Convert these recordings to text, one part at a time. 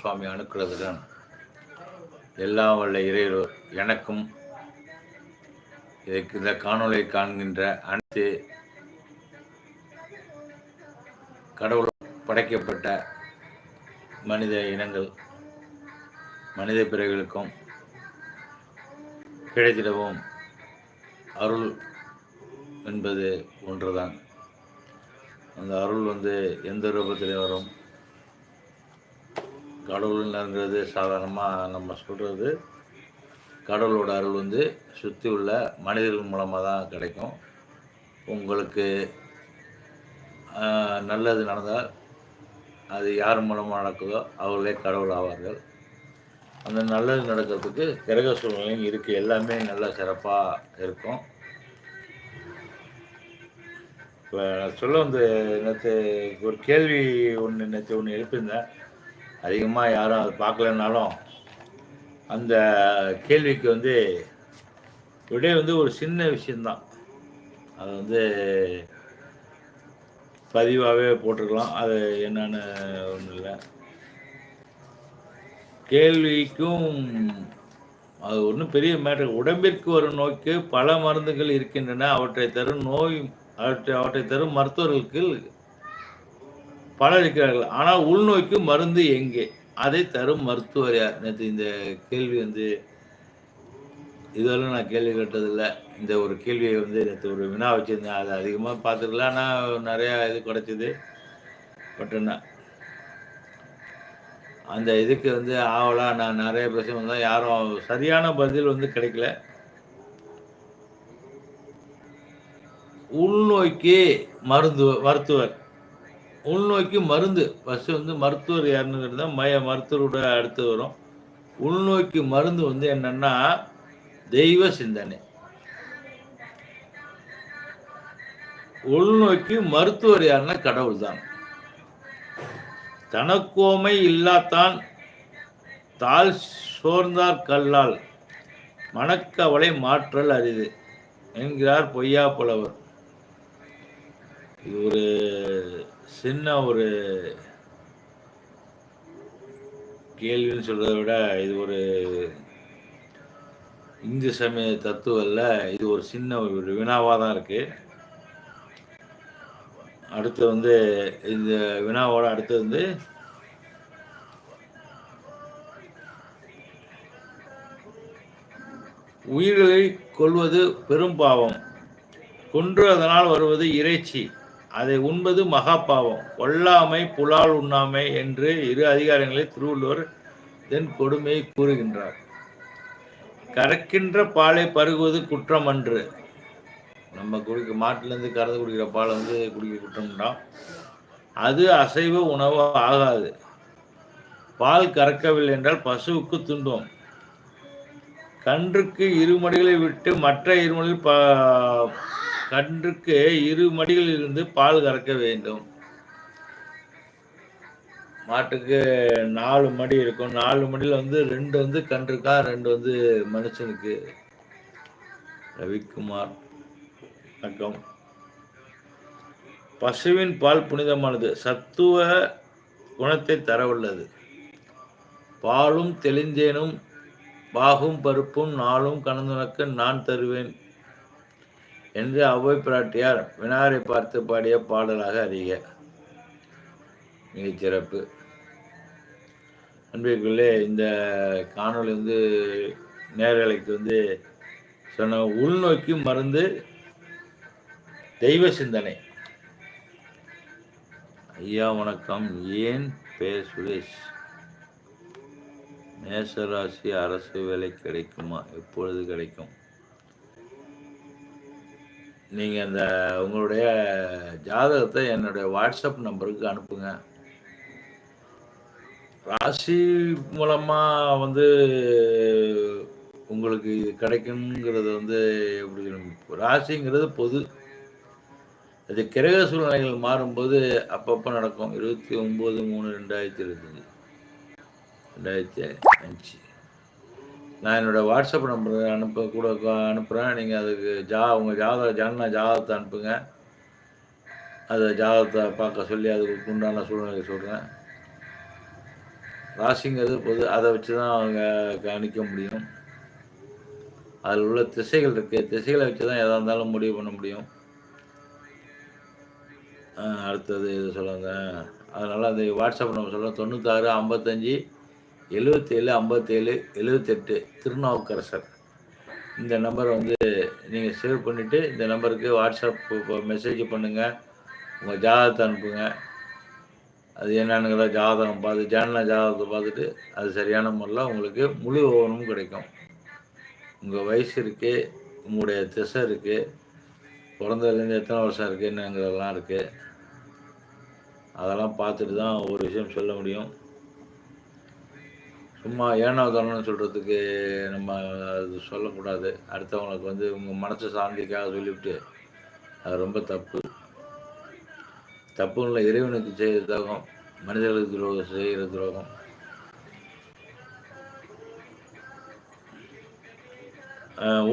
சுவாமி அனுக்கிறதுடன் எல்லாம் வல்ல இறைவர் எனக்கும் இதற்கு இந்த காணொலியை காண்கின்ற அனைத்து கடவுள் படைக்கப்பட்ட மனித இனங்கள் மனித பிறகுகளுக்கும் கிடைத்திடவும் அருள் என்பது ஒன்றுதான். அந்த அருள் வந்து எந்த ரூபத்தில் வரும்? கடவுள்ங்கிறது சாதாரணமாக நம்ம சொல்கிறது கடவுளோட அருள் வந்து சுற்றி உள்ள மனிதர்கள் மூலமாக தான் கிடைக்கும். உங்களுக்கு நல்லது நடந்தால் அது யார் மூலமாக நடக்குதோ அவர்களே கடவுள் ஆவார்கள். அந்த நல்லது நடக்கிறதுக்கு கிரக சூழ்நிலையும் இருக்குது எல்லாமே நல்லா சிறப்பாக இருக்கும். இப்போ சொல்ல வந்து நேற்று ஒரு கேள்வி ஒன்று நேற்று ஒன்று எழுப்பியிருந்தேன். அதிகமாக யாரும் அதை பார்க்கலனாலும் அந்த கேள்விக்கு வந்து விடை வந்து ஒரு சின்ன விஷயந்தான் அது வந்து பதிவாகவே போட்டிருக்கலாம் அது என்னன்னு ஒன்றும் இல்லை. கேள்விக்கும் அது ஒன்றும் பெரிய மேட்டர் உடம்பிற்கு வரும் நோய்க்கு பல மருந்துகள் இருக்கின்றன. அவற்றை தரும் நோய் அவற்றை அவற்றை தரும் மருத்துவர்களுக்கு பலர் இருக்கிறார்கள். ஆனால் உள்நோய்க்கு மருந்து எங்கே? அதை தரும் மருத்துவர் யார்? நேற்று இந்த கேள்வி வந்து இதெல்லாம் நான் கேள்வி கேட்டதில்லை. இந்த ஒரு கேள்வியை வந்து நேற்று ஒரு வினா வச்சுருந்தேன். அதை அதிகமாக பார்த்துருக்கல. ஆனால் நிறையா இது கிடச்சிது. பட் என்ன? அந்த இதுக்கு வந்து ஆவலாக நான் நிறைய பேச யாரும் சரியான பதில் வந்து கிடைக்கல. உள்நோய்க்கு மருந்து மருத்துவர். உள்நோக்கி மருந்து ஃபஸ்ட்டு வந்து மருத்துவர் யாருன்னு தான் மய மருத்துவரோட அடுத்து வரும். உள்நோக்கி மருந்து வந்து என்னன்னா தெய்வ சிந்தனை. உள்நோக்கி மருத்துவர் யாருன்னா கடவுள் தான் தனக்கோமை இல்லாதான் தாழ் சோர்ந்தார் கல்லால் மனக்கவலை மாற்றல் அரிது என்கிறார் பொய்யா புலவர் இது ஒரு சின்ன ஒரு கேள்வின்னு சொல்கிறத விட இது ஒரு இந்து சமய தத்துவல்ல இது ஒரு சின்ன ஒரு வினாவாக தான் இருக்குது அடுத்து வந்து இந்த வினாவோட அடுத்து வந்து உயிர்களை கொள்வது பெரும் பாவம். கொன்று அதனால் வருவது இறைச்சி. அதை உண்பது மகா பாவம் கொல்லாமை புலால் உண்ணாமை என்று இரு அதிகாரங்களில் திருவள்ளுவர் தென் கொடுமையை கூறுகின்றார். கறக்கின்ற பாலை பருகுவது குற்றம் அன்று. நம்ம குடிக்க மாட்டிலேருந்து கறந்து குடிக்கிற பாலை வந்து குடிக்க குற்றம்னா அது அசைவ உணவு ஆகாது. பால் கறக்கவில்லை என்றால் பசுவுக்கு துன்பம். கன்றுக்கு இருமடிகளை விட்டு மற்ற இரு ப கன்றுக்கு இரு மடிகளில் இருந்து பால் கறக்க வேண்டும். மாட்டுக்கு நாலு மடி இருக்கும். நாலு மடியில் வந்து ரெண்டு வந்து கன்றுக்கா ரெண்டு வந்து மனுஷனுக்கு. ரவிக்குமார் வணக்கம். பசுவின் பால் புனிதமானது. சத்துவ குணத்தை தரவுள்ளது. பாலும் தெளிந்தேனும் பாகும் பருப்பும் நாளும் கலந்துனக்கு நான் தருவேன். என்று அவ்வை பிராட்டியார் வினாரை பார்த்து பாடிய பாடலாக அறிக. மிகச்சிறப்பு அன்பிற்குள்ளே இந்த காணொளி வந்து நேரலைக்கு வந்து சொன்ன உள்நோக்கி மருந்து தெய்வ சிந்தனை. ஐயா வணக்கம். ஏன் பேர் சுரேஷ்? மேசராசி அரசு வேலை கிடைக்குமா? எப்பொழுது கிடைக்கும்? நீங்கள் அந்த உங்களுடைய ஜாதகத்தை என்னுடைய வாட்ஸ்அப் நம்பருக்கு அனுப்புங்க. ராசி மூலமாக வந்து உங்களுக்கு இது கிடைக்குங்கிறது வந்து எப்படி ராசிங்கிறது பொது. அது கிரக சூழ்நிலைகள் மாறும்போது அப்பப்போ நடக்கும். இருபத்தி ஒம்பது மூணு ரெண்டாயிரத்தி இருபத்தஞ்சி. ரெண்டாயிரத்தி அஞ்சு. நான் என்னோட வாட்ஸ்அப் நம்பர் அனுப்ப கூட அனுப்புகிறேன் நீங்கள் அதுக்கு ஜா உங்கள் ஜாதக ஜான ஜாதகத்தை அனுப்புங்க. அதை ஜாதகத்தை பார்க்க சொல்லி அதுக்கு உண்டான சூழ்நிலை சொல்கிறேன் ராசிங்கிறது பொது அதை வச்சு தான் அவங்க கணிக்க முடியும். அதில் உள்ள திசைகள் இருக்குது திசைகளை வச்சு தான் எதாக இருந்தாலும் முடிவு பண்ண முடியும். அடுத்தது இது சொல்லுங்க. அதனால் அந்த வாட்ஸ்அப் நம்பர் சொல்கிறேன் தொண்ணூத்தாறு ஐம்பத்தஞ்சு எழுபத்தேழு ஐம்பத்தேழு எழுபத்தெட்டு திருநாவுக்கரசர். இந்த நம்பரை வந்து நீங்கள் சேவ் பண்ணிவிட்டு இந்த நம்பருக்கு வாட்ஸ்அப் மெசேஜ் பண்ணுங்கள் உங்கள் ஜாதகத்தை அனுப்புங்க. அது என்னன்னுங்கிற ஜாதகம் பார்த்து ஜேனல ஜாதகத்தை பார்த்துட்டு அது சரியான முறையில் உங்களுக்கு முழு விவரமும் கிடைக்கும். உங்கள் வயசு இருக்குது உங்களுடைய திசை இருக்குது பிறந்ததுலேருந்து எத்தனை வருஷம் இருக்குது என்னங்கிறதெல்லாம் இருக்குது அதெல்லாம் பார்த்துட்டு தான் ஒரு விஷயம் சொல்ல முடியும். சும்மா ஏனோ தானோன்னு சொல்கிறதுக்கு நம்ம அது சொல்லக்கூடாது. அடுத்தவங்களுக்கு வந்து உங்கள் மனசு சாந்திக்காக சொல்லிவிட்டு அது ரொம்ப தப்பு. தப்பு இல்லை இறைவனுக்கு செய்கிற துரோகம் மனிதர்களுக்கு துரோகம் செய்கிற துரோகம்.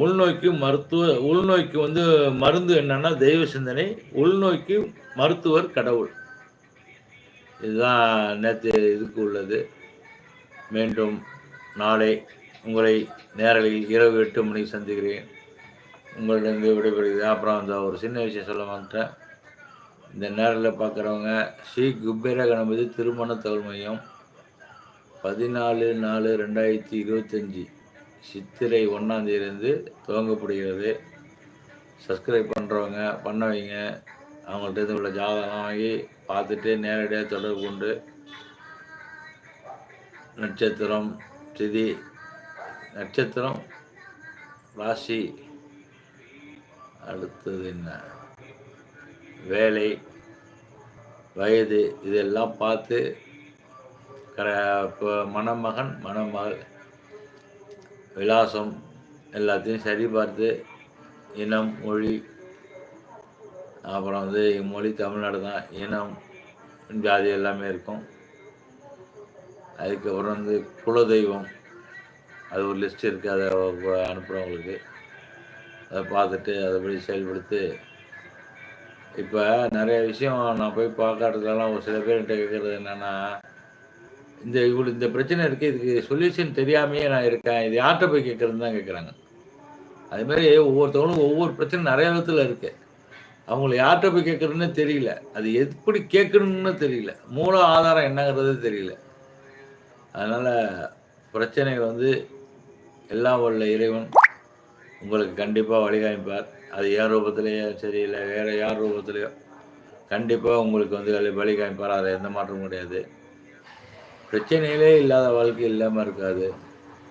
உள்நோய்க்கு மருத்துவ உள்நோய்க்கு வந்து மருந்து என்னன்னா தெய்வ சிந்தனை உள்நோய்க்கு மருத்துவர் கடவுள். இதுதான் நேற்று இதுக்கு உள்ளது. மீண்டும் நாளை உங்களை நேரலில் இரவு எட்டு மணிக்கு சந்திக்கிறேன். உங்களிடம் விடைபெறுகிறது அப்புறம் அந்த ஒரு சின்ன விஷயம் சொல்ல மாட்டேன் இந்த நேரில் பார்க்குறவங்க ஸ்ரீ குபேர கணபதி திருமண தகவல் மையம் பதினாலு நாலு ரெண்டாயிரத்தி இருபத்தஞ்சி சித்திரை ஒன்றாந்தேதியிலேருந்து துவங்கப்படுகிறது. சப்ஸ்கிரைப் பண்ணுறவங்க பண்ண வைங்க. அவங்கள்ட்ட உள்ள ஜாதகம் வாங்கி பார்த்துட்டு நேரடியாக தொடர்பு கொண்டு நட்சத்திரம் திதி நட்சத்திரம் ராசி. அடுத்தது என்ன? வேலை வயது இதெல்லாம் பார்த்து கர இப்போ மணமகன் மணமகள் விலாசம் எல்லாத்தையும் சரி பார்த்து இனம் மொழி அப்புறம் வந்து மொழி தமிழ்நாடு தான் இனம் ஜாதி எல்லாமே இருக்கும். அதுக்கப்புறம் வந்து குலதெய்வம். அது ஒரு லிஸ்ட் இருக்குது அதை அனுப்புகிறோம் உங்களுக்கு. அதை பார்த்துட்டு அதைப்படி செயல்படுத்தி இப்போ நிறைய விஷயம் நான் போய் பார்க்கறதுலாம் ஒரு சில பேர்கிட்ட கேட்குறது என்னென்னா இந்த இவ்வளோ இந்த பிரச்சனை இருக்குது இதுக்கு சொல்யூஷன் தெரியாமையே நான் இருக்கேன் இது யார்கிட்ட போய் கேட்குறதுன்னு தான் கேட்குறாங்க. அதுமாரி ஒவ்வொருத்தவங்களும் ஒவ்வொரு பிரச்சனை நிறைய விதத்தில் இருக்குது அவங்கள யார்கிட்ட போய் கேட்குறதுன்னு தெரியல. அது எப்படி கேட்கணும்னு தெரியல. மூல ஆதாரம் என்னங்கிறது தெரியல. அதனால் பிரச்சனை வந்து எல்லாம் உள்ள இறைவன் உங்களுக்கு கண்டிப்பாக வழிகாமிப்பார். அது யார் ரூபத்திலேயோ சரியில்லை வேறு யார் ரூபத்திலையோ கண்டிப்பாக உங்களுக்கு வந்து வழிகாமிப்பார். அதில் எந்த மாற்றமும் கிடையாது. பிரச்சனையிலே இல்லாத வாழ்க்கை இல்லாமல் இருக்காது.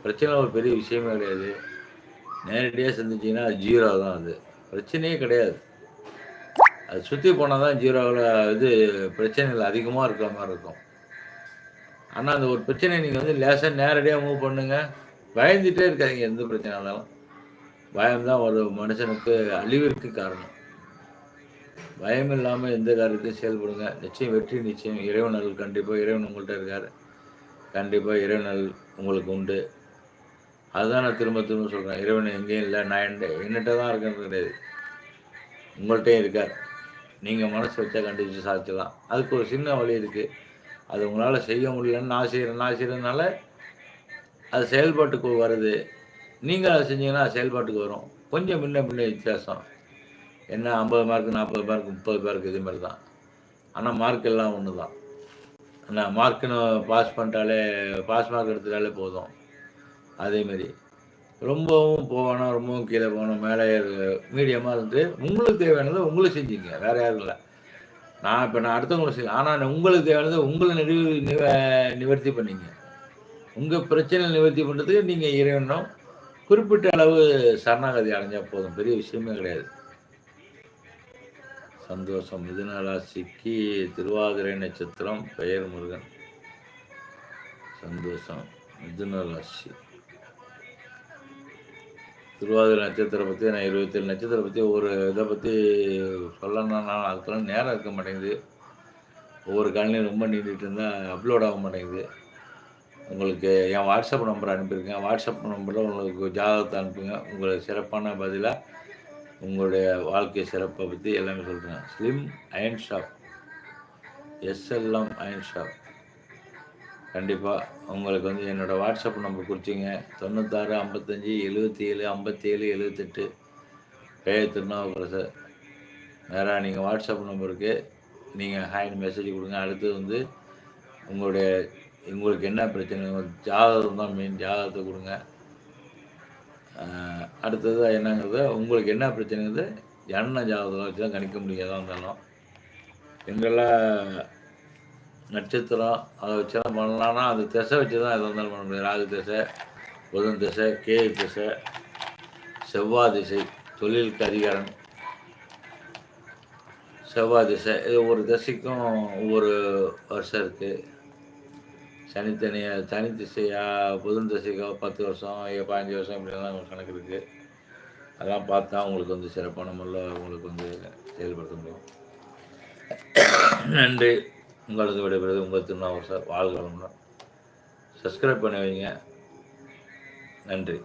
பிரச்சனை ஒரு பெரிய விஷயமே கிடையாது. நேரடியாக சந்திச்சிங்கன்னா அது ஜீரோ தான் அது. பிரச்சனையே கிடையாது. அது சுற்றி போனால் தான் ஜீரோவில் இது பிரச்சனைகள் அதிகமாக இருக்கிற மாதிரி இருக்கும். ஆனால் அந்த ஒரு பிரச்சனையை நீங்கள் வந்து லேசாக நேரடியாக மூவ் பண்ணுங்கள் பயந்துகிட்டே இருக்காதிங்க எந்த பிரச்சனை இருந்தாலும். பயம்தான் ஒரு மனுஷனுக்கு அழிவிற்கு காரணம். பயம் இல்லாமல் எந்த காரியத்தையும் செயல்படுங்க. நிச்சயம் வெற்றி நிச்சயம் இறைவனல் கண்டிப்பாக இறைவன் உங்கள்கிட்ட இருக்கார். கண்டிப்பாக இறைவனல் உங்களுக்கு உண்டு. அதுதான் நான் திரும்ப திரும்ப சொல்கிறேன் இறைவன் எங்கேயும் இல்லை. நான் என்னட்ட தான் இருக்கேன்னு கிடையாது. உங்கள்கிட்டயும் இருக்கார். நீங்கள் மனசு வச்சா கண்டிப்பாக சாதிச்சிடலாம். அதுக்கு ஒரு சின்ன வழி இருக்குது அது உங்களால் செய்ய முடியலன்னு நான் செய்கிறேன் நான் செய்கிறதுனால அது செயல்பாட்டுக்கு வருது. நீங்கள் அதை செஞ்சீங்கன்னா செயல்பாட்டுக்கு வரும். கொஞ்சம் முன்ன முன்ன வித்தியாசம். என்ன ஐம்பது மார்க் நாற்பது மார்க் முப்பது மார்க் இது மாதிரி தான். ஆனால் மார்க் எல்லாம் ஒன்று தான் நான் மார்க்குன்னு பாஸ் பண்ணிட்டாலே பாஸ் மார்க் எடுத்துட்டாலே போதும். அதேமாரி ரொம்பவும் போகணும் ரொம்பவும் கீழே போகணும் மேலே மீடியமாக இருந்து உங்களுக்கு தேவையானதை உங்களுக்கு செஞ்சீங்க. வேறு யாரும் இல்லை. நான் இப்போ நான் அடுத்தவங்களை செய்ய ஆனால் உங்களுக்கு தேவையானதை உங்களை நிறுவி நிவர்த்தி பண்ணிங்க. உங்கள் பிரச்சனை நிவர்த்தி பண்ணுறதுக்கு நீங்கள் இறைவனும் குறிப்பிட்ட அளவு சரணாகதி அடைஞ்சால் போதும். பெரிய விஷயமே கிடையாது. சந்தோஷம். மிதுன ராசிக்கு திருவாதிரை நட்சத்திரம் பெயர் முருகன். சந்தோஷம். மிதுன ராசி திருவாதிரை நட்சத்திரம் பற்றி நான் இருபத்தேழு நட்சத்திரம் பற்றி ஒரு இதை பற்றி சொல்லணும்னா நான் அதுக்கெல்லாம் நேரம் இருக்க மாட்டேங்குது. ஒவ்வொரு காலையும் ரொம்ப நீண்டிகிட்டு இருந்தால் அப்லோட் ஆக மாட்டேங்குது. உங்களுக்கு என் வாட்ஸ்அப் நம்பர் அனுப்பியிருக்கேன். வாட்ஸ்அப் நம்பரில் உங்களுக்கு ஜாதகத்தை அனுப்புங்க. உங்களுக்கு சிறப்பான பதிலாக உங்களுடைய வாழ்க்கை சிறப்பை பற்றி எல்லாமே சொல்கிறேன் slim iron shop SLM iron shop கண்டிப்பாக உங்களுக்கு வந்து என்னோடய வாட்ஸ்அப் நம்பர் கொடுத்தீங்க. தொண்ணூத்தாறு ஐம்பத்தஞ்சி எழுபத்தி ஏழு ஐம்பத்தி ஏழு எழுபத்தெட்டு பெயர் திருநாவுக்கரசர் நேராக நீங்கள் வாட்ஸ்அப் நம்பருக்கு நீங்கள் ஹாய்னு மெசேஜ் கொடுங்க. அடுத்து வந்து உங்களுடைய உங்களுக்கு என்ன பிரச்சனை? ஜாதகம் தான் மெயின் ஜாதகத்தை கொடுங்க. அடுத்தது என்னங்கிறது உங்களுக்கு என்ன பிரச்சனைங்கிறது ஜனன ஜாதகம் வச்சு தான் கணிக்க முடியாதான் இருந்தாலும். எங்கெல்லாம் நட்சத்திரம் அதை வச்சு தான் பண்ணலாம்னா அந்த திசை வச்சு தான் எதாக இருந்தாலும் பண்ண முடியும் ராகு திசை புதன் திசை கேது திசை செவ்வாய் திசை தொழிலுக்கு அதிகாரம். செவ்வாய் திசை இது ஒவ்வொரு திசைக்கும் ஒவ்வொரு வருஷம் இருக்குது சனித்தனியாக தனி திசையா புதன் திசைக்கோ பத்து வருஷம் ஏ பதினஞ்சு வருஷம் இப்படிலாம் உங்களுக்கு கணக்கு இருக்குது அதெல்லாம் பார்த்தா உங்களுக்கு வந்து சிறப்பான முறையில் உங்களுக்கு வந்து செயல்படுத்த முடியும். நன்றி. உங்களுக்கு விடைபெறுவது உங்கள் திருநாவுக்கரசர் வாழ்க வளமுடன். சப்ஸ்கிரைப் பண்ணி வைங்க. நன்றி.